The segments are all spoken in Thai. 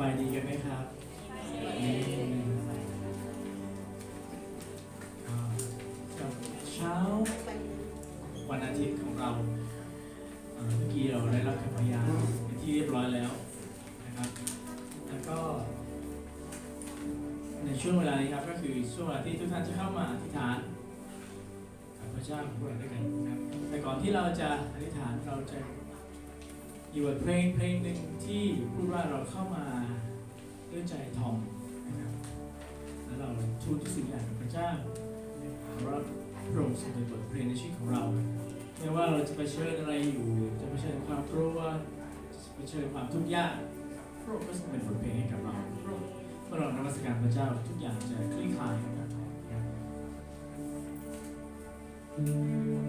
บายดีกันไหมครับกับเช้าวันอาทิตย์ของเราเมื่อกี้เราได้รับคำพยานเป็นที่เรียบร้อยแล้วนะครับ แล้วก็ ในช่วงเวลานี้ครับก็คือช่วงเวลาที่ทุกท่านจะเข้ามาอธิษฐานกับพระเจ้าของพวกเราด้วยกันนะครับแต่ก่อนที่เราจะอธิษฐานเราจะอยู่บทเพลงเพลงหนึ่งที่พูดว่าเราเข้ามา ด้วยใจทอมนะครับแล้วเราทูลทุกสิ่งอย่างกับพระเจ้าเพราะว่าพระองค์ทรงเป็นบทเพลงในชีวิตของเราไม่ว่าเราจะไปเผชิญอะไรอยู่จะไปเผชิญความกลัวจะไปเผชิญความทุกข์ยากพระองค์ก็ทรงเป็นบทเพลงให้กับเราพระองค์เมื่อเรานมัสการพระเจ้าทุกอย่างจะคลี่คลายนะครับ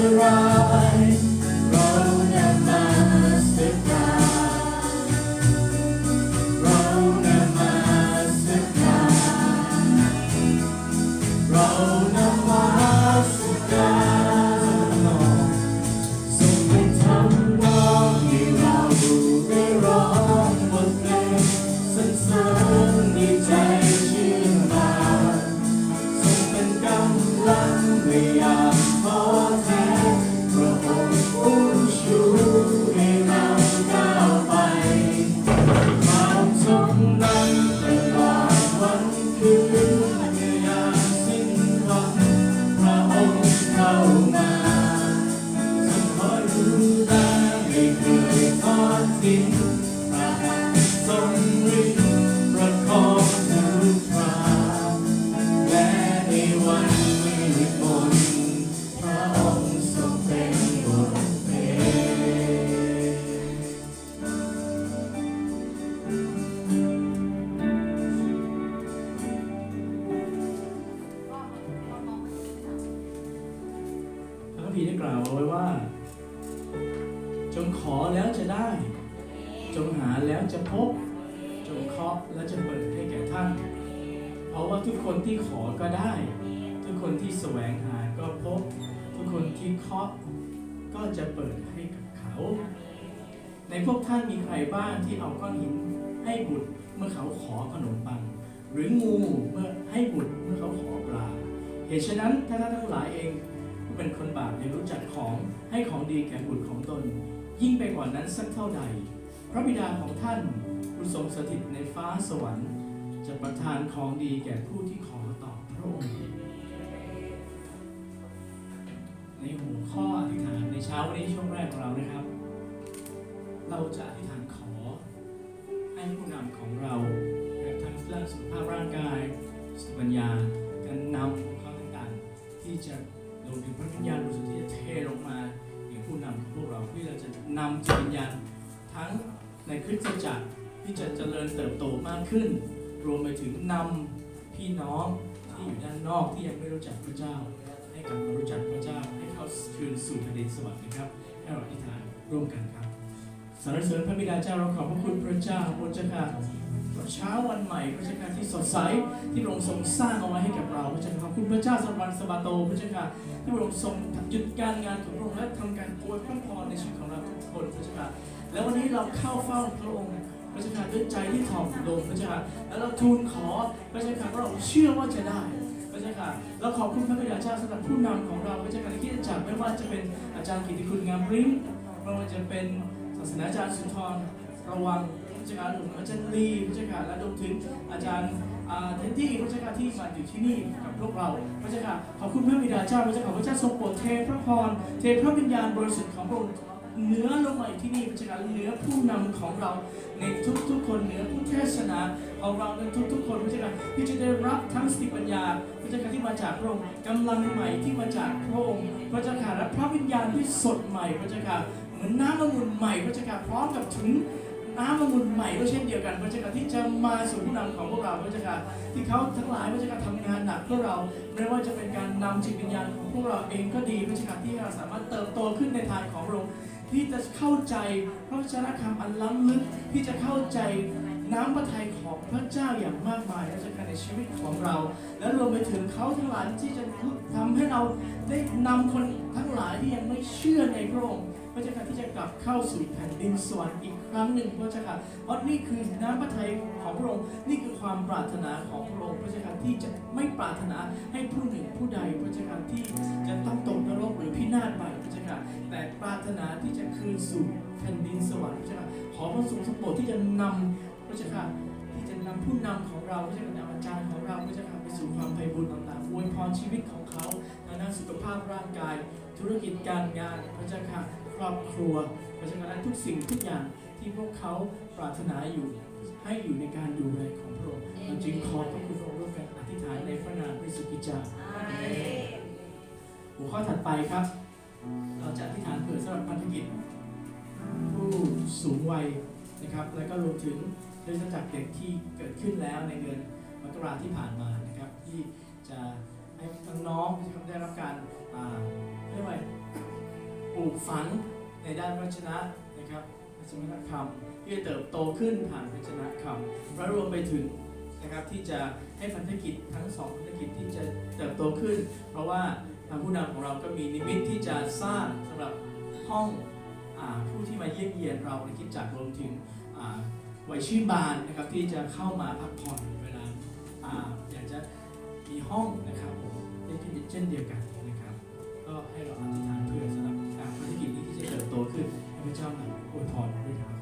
will rise. าะก็จะเปิดให้กับเขา ในพวกท่านมีใครบ้างที่เอาก้อนหินให้บุตรเมื่อเขาขอขนมปัง หรืองูเมื่อให้บุตรเมื่อเขาขอปลา เหตุฉะนั้นถ้าท่านทั้งหลายเองเป็นคนบาปยังรู้จักของให้ของดีแก่บุตรของตน ยิ่งไปกว่านั้นสักเท่าใด พระบิดาของท่านผู้ทรงสถิตในฟ้าสวรรค์ จะประทานของดีแก่ผู้ที่ขอต่อพระองค์ ในหัวข้ออธิษฐานในเช้าวันนี้ช่วงแรกของเรานะครับ เราจะอธิษฐานขอ ให้ผู้นำของเราทั้งเรื่องสุขภาพร่างกายสติปัญญาการนำของเขาต่างๆ ที่จะรวมถึงพระวิญญาณบริสุทธิ์ที่จะเทลงมาอย่างผู้นำของพวกเราที่เราจะนำจิตวิญญาณทั้งในคริสตจักรที่จะเจริญเติบโตมากขึ้น รวมไปถึงนำพี่น้องที่อยู่ด้านนอกที่ยังไม่รู้จักพระเจ้า ให้กลับมารู้จักพระเจ้าให้ เขาคืนสู่แผ่นดินสวรรค์นะครับ ให้เราอธิษฐานร่วมกันครับสรรเสริญพระบิดาเจ้าเราขอบพระคุณพระเจ้าพระเจ้าค่ะเช้าวันใหม่พระเจ้าค่ะที่สดใสที่พระองค์ทรงสร้างเอาไว้ให้กับเราพระเจ้าค่ะคุณพระเจ้าสำหรับวันสบาโตพระเจ้าค่ะที่พระองค์ทรงหยุดการงานของพระองค์และทำการอวยพระพรในชีวิตของเราทุกคนพระเจ้าค่ะแล้ววันนี้เราเข้าเฝ้าพระองค์พระเจ้าค่ะด้วยใจที่ถ่อมลงพระเจ้าค่ะแล้วเราทูลขอพระเจ้าค่ะเพราะเราเชื่อว่าจะได้ ค่ะเราขอบคุณพระบิดาเจ้าสำหรับผู้นำของเราพระเจ้าค่ะที่จักไม่ว่าจะเป็นอาจารย์กิติคุณงามริ้งไม่ว่าจะเป็นศาสนาจารย์สุนทรระวังพระเจ้าค่ะหลวงอาจารย์ลีพระเจ้าค่ะและรวมถึงอาจารย์เทนดี้พระเจ้าค่ะที่มาอยู่ที่นี่กับพวกเราพระเจ้าค่ะขอบคุณพระบิดาเจ้าพระเจ้าค่ะพระเจ้าทรงโปรดเทพระพรเทพระวิญญาณบริสุทธิ์ของพระองค์ เหนือลงมาอยู่ที่นี่พระเจ้าเหนือผู้นำของเราในทุกๆ คนเหนือผู้เทศนาของเราในทุกๆ คนพระเจ้าค่ะที่จะได้รับทั้งสติปัญญาพระเจ้าค่ะที่มาจากพระองค์กำลังใหม่ที่มาจากพระองค์พระเจ้าค่ะและพระวิญญาณที่สดใหม่พระเจ้าค่ะเหมือนน้ำองุ่นใหม่พระเจ้าค่ะพร้อมกับถึงน้ำองุ่นใหม่ก็เช่นเดียวกันพระเจ้าค่ะที่จะมาสู่ผู้นำของพวกเราพระเจ้าค่ะที่เขาทั้งหลายพระเจ้าค่ะทำงานหนักเพื่อเราไม่ว่าจะเป็นการนำจิตวิญญาณของพวกเราเองก็ดีพระเจ้าค่ะที่เราสามารถเติบโตขึ้นในทางของพระองค์ ที่จะเข้าใจพระวจนะคำอันล้ำลึกที่จะเข้าใจน้ำพระทัยของพระเจ้าอย่างมากมายและจะการในชีวิตของเรา และรวมไปถึงเขาทั้งหลายที่จะทำให้เราได้นำคนทั้งหลายที่ยังไม่เชื่อในพระองค์พระเจ้าค่ะที่จะกลับเข้าสู่แผ่นดินสวรรค์อีกครั้งหนึ่งพระเจ้าค่ะเพราะนี่คือน้ำพระทัยของพระองค์นี่คือความปรารถนาของพระองค์พระเจ้าค่ะที่จะไม่ปรารถนาให้ผู้หนึ่งผู้ใดพระเจ้าค่ะที่จะต้องตกนรกหรือพินาศไปพระเจ้าค่ะแต่ปรา ที่จะคืนสู่แผ่นดินสวรรค์พระเจ้าค่ะขอพระทรงสมโปรดที่จะนำพระเจ้าค่ะที่จะนำผู้นำของเราพระเจ้าค่ะนำอาจารย์ของเราพระเจ้าค่ะไปสู่ความไพบูรณ์ต่างๆอวยพรชีวิตของเขาทางด้านสุขภาพร่างกาย ธุรกิจการงานพระเจ้าค่ะครอบครัวพระเจ้าค่ะและทุกสิ่งทุกอย่างที่พวกเขาปรารถนาอยู่ให้อยู่ในการดูแลของพระองค์เราจึงขอบพระคุณพระองค์ร่วมกันอธิษฐานในพระนามพระสุกิจาหัวข้อถัดไปครับ เราจะอธิษฐานเผื่อสำหรับพันธกิจ ผู้สูงวัยนะครับ แล้วก็รวมถึงเรื่องจากเด็กที่เกิดขึ้นแล้วในเดือนมกราที่ผ่านมานะครับ ที่จะให้ทั้งน้องที่ได้รับการเรียกว่าปลูกฝังในด้านวัจนะนะครับวัจนธรรมที่จะเติบโตขึ้นผ่านวัจนะคำและรวมไปถึงนะครับที่จะให้พันธกิจทั้งสองพันธกิจที่จะเติบโตขึ้น เพราะว่าางผู้นำของเราก็มีนิมิตที่จะสร้างสำหรับห้องอผู้ที่มาเยี่ยมเยียนเราในคิดจักรรวมถึงอ่าวัยชื่นบานนะครับที่จะเข้ามาพักผ่อนเวลาอยากจะมีห้องนะครับผมได้เช่นเดียวกันนะครับก็ให้เราอธิษฐานเพื่อสำหรับการภารกิจนี้ที่จะเติบโตขึ้นให้พระเจ้านำอวยพรด้วยครับ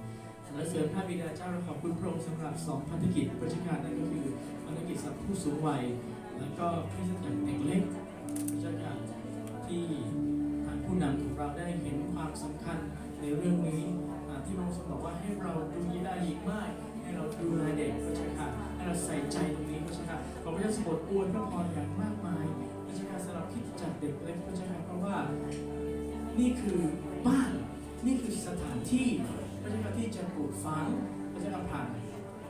สรรเสริญพระบิดาเจ้าเราขอบคุณพระองค์สำหรับสองพันธกิจราชการนั่นก็คือพันธกิจสำหรับผู้สูงวัย แล้วก็คริสตจักรเด็กเล็ก ราชกาที่ทางผู้นำของเราได้เห็นความสำคัญในเรื่องนี้ที่พระองค์ทรงบอกว่าให้เราดูยีดาอีกมากให้เราดูแลเด็กพระเจ้าค่ะให้เราใส่ใจตรงนี้พระเจ้าค่ะขอพระเจ้าสมบูรณ์อวยพระพรอย่างมากมายพระเจ้าค่ะสำหรับคิดจักเด็กเล็กพระเจ้าค่ะเพราะว่านี่คือบ้านนี่คือสถานที่พระเจ้าค่ะที่จะปลูกฝังพระเจ้าค่ะผ่าน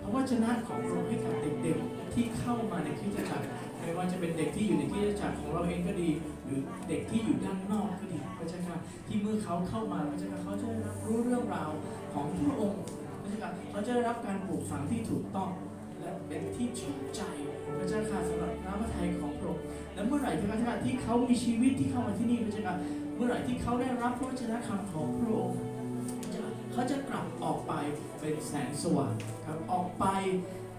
พระวจนะของพระองค์ให้กับเด็กๆที่เข้ามาในคริสตจักร ไม่ว่าจะเป็นเด็กที่อยู่ในคริสตจักรของเราเองก็ดี หรือเด็กที่อยู่ด้านนอกก็ดีพระเจ้าค่ะที่เมื่อเขาเข้ามาพระเจ้าค่ะเขาจะได้รับรู้เรื่องราวของพระองค์พระเจ้าค่ะเขาจะได้รับการปลูกฝังที่ถูกต้องและเป็นที่ชื่นใจพระเจ้าค่ะสำหรับน้ำพระทัยของพระองค์และเมื่อไหร่พระเจ้าค่ะที่เขามีชีวิตที่เข้ามาที่นี่พระเจ้าค่ะเมื่อไหร่ที่เขาได้รับพระวจนะคำของพระองค์เขาจะกลับออกไปเป็นแสงสว่างครับออกไป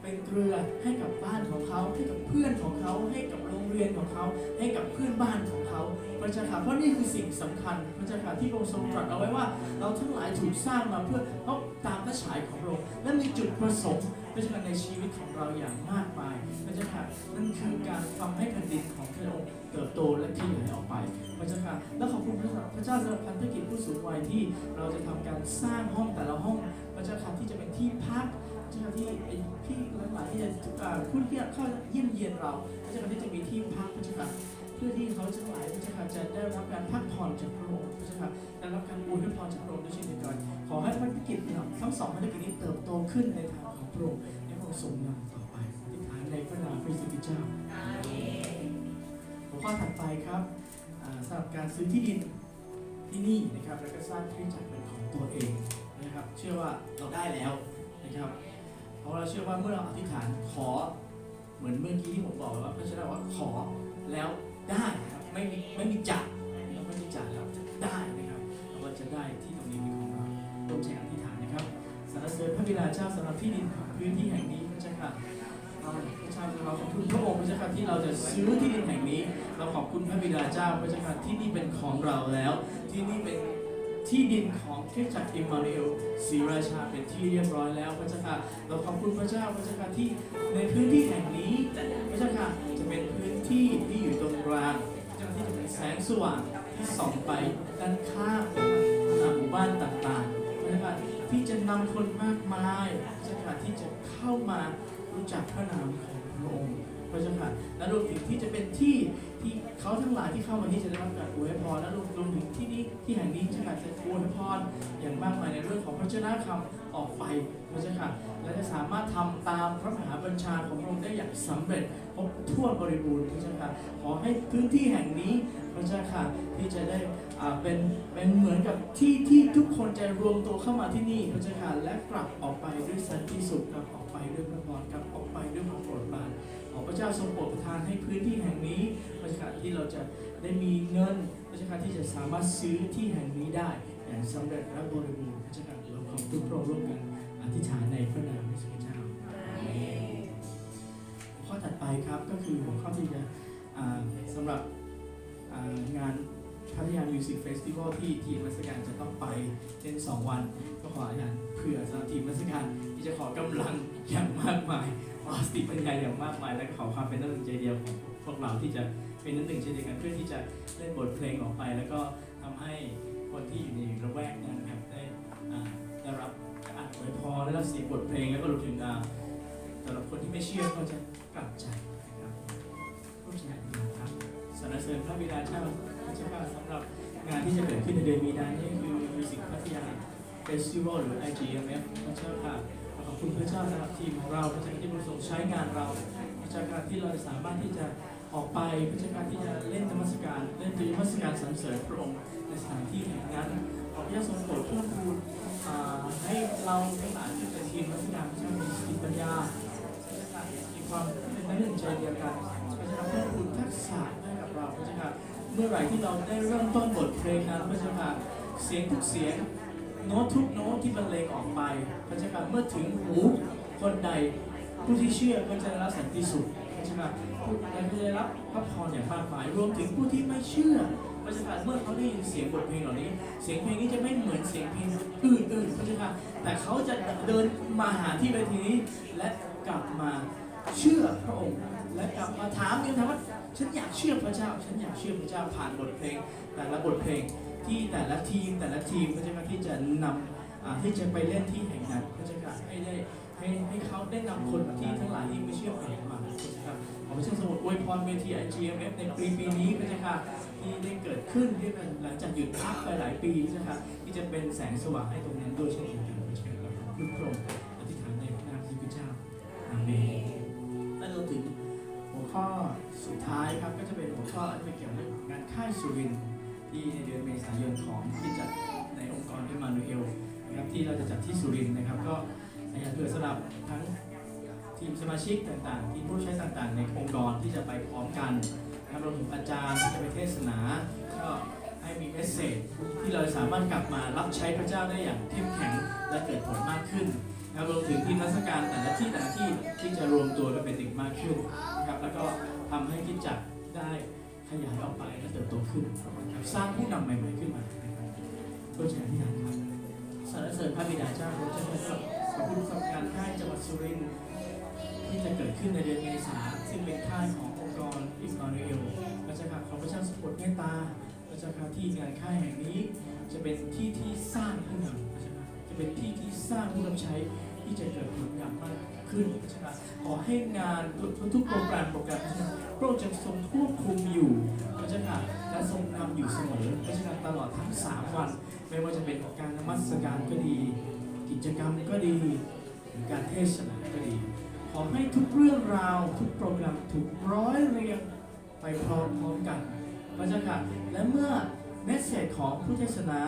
เป็นเกลือให้กับบ้านของเขาให้กับเพื่อนของเขา ให้กับโรงเรียนของเขา ให้กับเพื่อนบ้านของเขาพระเจ้าค่ะเพราะนี่คือสิ่งสำคัญพระเจ้าค่ะที่พระองค์ทรงตรัสเอาไว้ว่า เราทั้งหลายถูกสร้างมาเพื่อพบตามพระฉายของพระองค์และมีจุดประสงค์พระเจ้าค่ะในชีวิตของเราอย่างมากมายพระเจ้าค่ะนั่นคือการทำให้แผ่นดินของพระองค์เติบโตและขยายออกไป หรับพันธกิจผู้สูงวัยที่เราจะทำการสร้างห้องแต่ละห้องพระเจ้าค่ะที่จะเป็นที่พักพระเจ้าค่ะที่ไอ้พี่หลายๆที่จะอ่าผู้ที่เข้าเยี่ยมเยียนเราพระเจ้าค่ะที่จะมีที่พักพระเจ้าค่ะเพื่อที่เขาทั้งหลายพระเจ้าค่ะจะได้รับการพักผ่อนจากพระองค์พระเจ้าค่ะได้รับการอวยพรจากพระองค์ด้วยเช่นเดียวกันขอให้ภารกิจเนี่ยทั้งสองภารกิจนี้เติบโตขึ้นในทางของพระองค์ให้พระองค์ทรงนำต่อไปที่ฐานในพระนามพระสิทธิเจ้าหัวข้อถัดไปครับอ่าสำหรับการซื้อที่ดิน ที่นี่นะครับแล้วก็สร้างคริสตจักรเป็นของตัวเองนะครับ เชื่อว่าเราได้แล้วนะครับ เพราะเราเชื่อว่าเมื่อเราอธิษฐานขอ เหมือนเมื่อกี้ที่ผมบอกว่าพระเจ้าว่าขอแล้วได้นะครับไม่มีไม่มีจัดเราไม่มีจัดแล้วจะได้นะครับเราก็จะได้ที่ตรงนี้เป็นของเราร่วมใจอธิษฐานนะครับสรรเสริญพระบิดาเจ้าสำหรับที่ดินของพื้นที่แห่งนี้พระเจ้าค่ะาเราขอบคุณพระองค์พระเจ้าค่ะที่เราจะซื้อที่ดินแห่งนี้ เราขอบคุณพระบิดาเจ้าพระเจ้าค่ะที่นี่เป็นของเราแล้ว ที่นี่เป็นที่ดินของคริสตจักรอิมมานเอลศรีราชาเป็นที่เรียบร้อยแล้วพระเจ้าค่ะเราขอบคุณพระเจ้าพระเจ้าค่ะที่ในพื้นที่แห่งนี้พระเจ้าค่ะจะเป็นพื้นที่ที่อยู่ตรงกลางจะที่จะเป็นแสงสว่างที่ส่องไปด้านข้างหมู่บ้านต่างๆพระเจ้าค่ะที่จะนำคนมากมายพระเจ้าค่ะที่จะเข้ามารู้จักพระนามของ พระองค์พระเจ้าค่ะและรวมถึงที่จะเป็นที่ที่เขาทั้งหลายที่เข้ามาที่จะได้รับการอวยพรและรวมรวมถึงที่นี้ที่แห่งนี้จะการจะอวยพรอย่างมากมายในเรื่องของพระเจ้าคำออกไปพระเจ้าค่ะและจะสามารถทำตามพระมหาบัญชาของพระองค์ได้อย่างสำเร็จครบถ้วนบริบูรณ์พระเจ้าค่ะขอให้พื้นที่แห่งนี้พระเจ้าค่ะที่จะได้เป็นเป็นเหมือนกับที่ที่ทุกคนจะรวมตัวเข้ามาที่นี่พระเจ้าค่ะและกลับออกไปด้วยสันติสุขกลับออกไปด้วยพระพรกลับออกไปด้วยความโปรดป รานขอพระเจ้าทรงโปรดประทานให้พื้นที่แห่งนี้พระเจ้าค่ะที่เราจะได้มีเงินพระเจ้าค่ะที่จะสามารถซื้อที่แห่งนี้ได้อย่างสำเร็จและบริบูรณ์พระเจ้าค่ะเราขอบคุณพระองค์ร่วมกันอธิษฐานในพระนามพระเจ้าข้อถัดไปครับก็คือหัวข้อที่จะสำหรับงานพัทยามิวสิกเฟสติวัลที่ทีมมัสการจะต้องไปเช่น 2 วัน ก็ขออาจารย์เผื่อสำหรับทีมมัสการที่จะขอกำลังอย่างมากมาย สติปัญญาอย่างมากมายและขอความเป็นน้ำหนึ่งใจเดียวของพวกเราที่จะเป็นน้ำหนึ่งใจเดียวกันเพื่อที่จะเล่นบทเพลงออกไป แล้วก็ทำให้คนที่อยู่ในระแวกนั้นครับได้ได้รับการอวยพรได้รับเสียงบทเพลงแล้วก็รวมถึงอ่าสำหรับคนที่ไม่เชื่อก็จะกลับใจนะครับร่วมใจอธิษฐานครับสรรเสริญพระบิดาเจ้าพระเจ้าสำหรับงานที่จะเกิดขึ้นในเดือนมีนานี่คือมิวสิกพัทยาเฟสติวัลหรือ IGMF พระเจ้าค่ะ ขอบคุณพระเจ้าสำหรับทีมของเราพระเจ้าที่ประสงค์ใช้งานเราพระเจ้าการที่เราสามารถที่จะออกไปพระเจ้าการที่จะเล่นธรรมสการเล่นธรรมสการสรรเสริญพระองค์ในสถานที่แห่งนั้นขอพระเจ้าทรงโปรดเพิ่มพูนให้เราทั้งหลายที่เป็นทีมธรรมสการพระเจ้ามีสติปัญญามีความเป็นน้ำหนึ่งใจเดียวกันพระเจ้าเพิ่มพูนทักษะให้กับเราพระเจ้าเมื่อไหร่ที่เราได้เริ่มต้นบทเพลงนั้นพระเจ้าเสียงทุกเสียง โน้ตทุกโน้ตที่บรรเลงออกไปพระเจ้าเมื่อถึงหูคนใดผู้ที่เชื่อก็จะได้รับสันติสุขพระเจ้าผู้ใดก็จะได้รับพระพรอย่างมากมายรวมถึงผู้ที่ไม่เชื่อพระเจ้าค่ะเมื่อเขาได้ยินเสียงบทเพลงเหล่านี้ เสียงเพลงนี้จะไม่เหมือนเสียงเพลงอื่นๆพระเจ้าค่ะแต่เขาจะเดินมาหาที่เวทีนี้ และกลับมาเชื่อพระองค์ และกลับมาถามกันนะว่าฉันอยากเชื่อพระเจ้า ฉันอยากเชื่อพระเจ้าผ่านบทเพลง แต่ละบทเพลง ที่แต่ละทีมแต่ละทีมก็จะมาที่จะนำที่จะไปเล่นที่แห่งนั้นก็จะให้ได้ให้ให้เขาได้นำคนที่ทั้งหลายที่ไม่เชื่อผ่านมานะครับขอพระเจ้าสมุดอวยพรเวที IGMF ในปีปีนี้ก็จะค่ะที่ได้เกิดขึ้นที่เป็นหลังจากหยุดพักไปหลายปีนะครับที่จะเป็นแสงสว่างให้ตรงนั้นด้วยเช่นเดียวกันพระเจ้าเราขอบคุณพระองค์อธิษฐานในพระนามพระเจ้าอาเมนและเราถึงหัวข้อสุดสุดท้ายครับก็จะเป็นหัวข้อที่เกี่ยวกับงานค่ายสุรินทร์ ที่ในเดือนเมษายนของที่จัดในองค์กรเอมานูเอลนะครับที่เราจะจัดที่สุรินทร์นะครับ ก็อยากเผื่อสำหรับทั้งทีมสมาชิกต่างๆ ทีมผู้ใช้ต่างๆ ในองค์กรที่จะไปพร้อมกันนะครับรวมถึงอาจารย์ที่จะไปเทศนาก็ให้มีเมสเซจที่เราสามารถกลับมารับใช้พระเจ้าได้อย่างเข้มแข็งและเกิดผลมากขึ้นนะครับรวมถึงที่นักการแต่ละที่แต่ละที่ที่จะรวมตัวกันเป็นหนึ่งมากขึ้นนะครับแล้วก็ทำให้ที่จักได้ ขยายออกไปและเติบโตขึ้น สร้างผู้นำใหม่ๆขึ้นมานะครับเพื่อใช้ที่ทางครับสรรเสริญพระบิดาเจ้าพระเจ้าครับขอบคุณสำหรับการค่ายจังหวัดสุรินทร์ที่จะเกิดขึ้นในเดือนเมษาซึ่งเป็นค่ายขององค์กรอิสมาเอลพระเจ้าค่ะขอพระเจ้าสปดเมตตาพระเจ้าค่ะที่งานค่ายแห่งนี้ จะเป็นที่ที่สร้างผู้นำพระเจ้าค่ะจะเป็นที่ที่สร้างผู้รับใช้ที่จะเกิดผลอย่างมาก ขึ้นพระเจ้าค่ะขอให้งานทุกๆโปรแกรมโปรแกรมพระเจ้าค่ะพระองค์จะทรงควบคุมอยู่พระเจ้าค่ะและทรงนำอยู่เสมอพระเจ้าค่ะตลอดทั้งสามวัน ไม่ว่าจะเป็นการนมัสการก็ดี กิจกรรมก็ดีหรือการเทศนาก็ดี ขอให้ทุกเรื่องราวทุกโปรแกรมถูกร้อยเรียงไปพร้อมๆกันพระเจ้าค่ะและเมื่อเมสเซจของผู้เทศนา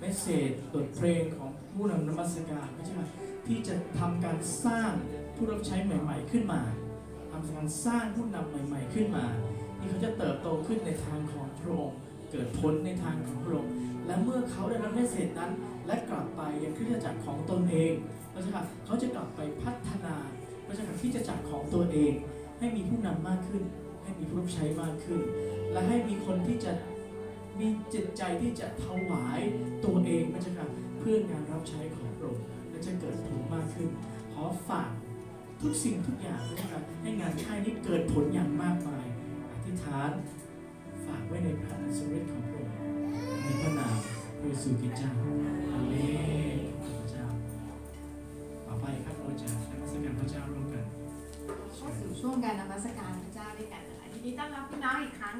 เมสเซจบทเพลงของผู้นำนมัสการพระเจ้าค่ะ ที่จะทำการสร้างผู้รับใช้ใหม่ ๆ ขึ้นมาทำการสร้างผู้นำใหม่ ๆ ขึ้นมา ที่เขาจะเติบโตขึ้นในทางของพระองค์เกิดผลในทางของพระองค์และเมื่อเขาได้รับเมสเซจนั้น และกลับไปยังคริสตจักรของตนเองพระเจ้าค่ะเขาจะกลับไปพัฒนาพระเจ้าค่ะคริสตจักรของตัวเอง ให้มีผู้นำมากขึ้น ให้มีผู้รับใช้มากขึ้น และให้มีคนที่จะมีจิตใจที่จะถวายตัวเองพระเจ้าค่ะเพื่องานรับใช้ของพระองค์ และจะเกิดผลมากขึ้น ขอฝากทุกสิ่งทุกอย่างพระเจ้าค่ะให้งานค่ายนี้เกิดผลอย่างมากมาย อธิษฐานฝากไว้ในพระอัศริของพระองค์ในพระนามพระเยซูคริต์เจ้าอาเลนพระเจ้าต่อไปครับเราจะนมัสการพระเจ้าร่วมกันเข้าสู่ช่วงการนมัสการพระเจ้าด้วยกันนะคะยินดีต้อนรับพี่น้องอีกครั้ง